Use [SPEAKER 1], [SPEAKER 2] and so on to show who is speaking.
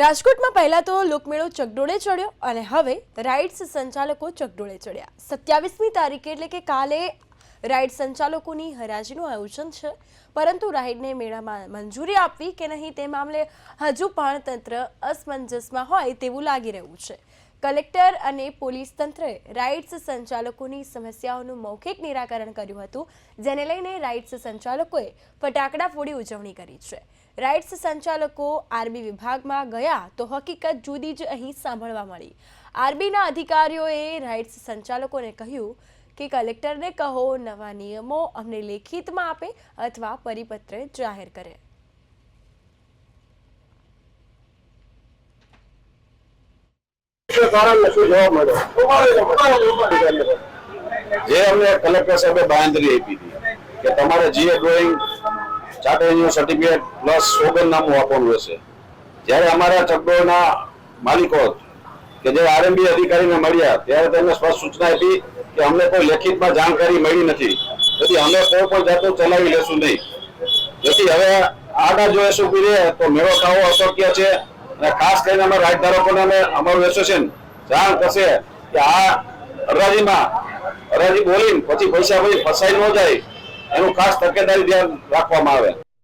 [SPEAKER 1] રાજકોટમાં પહેલા તો લોકમેળો ચકડોળે ચડ્યો અને હવે રાઇડ્સ સંચાલકો ચકડોળે ચડ્યા. સત્યાવીસમી તારીખે એટલે કે કાલે રાઇડ સંચાલકોની હરાજીનું આયોજન છે. પરંતુ રાઇડને મેળામાં મંજૂરી આપવી કે નહીં તે મામલે હજુ પણ તંત્ર અસમંજસમાં હોય તેવું લાગી રહ્યું છે. કલેક્ટર અને પોલીસ તંત્રએ રાઇડ્સ સંચાલકોની સમસ્યાઓનું મૌખિક નિરાકરણ કર્યું હતું, જેને લઈને રાઇડ્સ સંચાલકોએ ફટાકડા ફોડી ઉજવણી કરી છે. રાઇડ્સ સંચાલકો આરબી વિભાગમાં ગયા તો હકીકત જુદી જ અહીં સાંભળવા મળી. આરબીના અધિકારીઓએ રાઇડ્સ સંચાલકોને કહ્યું કે કલેક્ટરને કહો નવા નિયમો અમને લેખિતમાં આપે અથવા પરિપત્ર જાહેર કરે.
[SPEAKER 2] કારણને શું જવાબ મળ્યો?
[SPEAKER 3] જે અમને કલેક્ટર સાહેબે બાંધરી આપી હતી કે તમારે GA drawing charter certificate plus સોગંદનામું આપવાનું રહેશે. જ્યારે અમારા ચકડોળના માલિકો કે જે આરએમબી અધિકારીને મળ્યા ત્યારે તેમને સ્પષ્ટ સૂચના આપી કે અમને કોઈ લેખિતમાં જાણકારી મળી નથી. તેથી અમે કોઈ પણ જાતનું ચલાવી લેશું નહીં. જેથી હવે આગળ જો શું રહે તો મેળો થવો અશક્ય છે. અને ખાસ કરીને અમે રાજધારકોને અમે અમારું એસોસિએશન જાણ થશે કે આ હરાજીમાં હરાજી બોલીને પછી પૈસા પછી ફસાઈ ન જાય, એનું ખાસ તકેદારી ધ્યાન રાખવામાં આવે.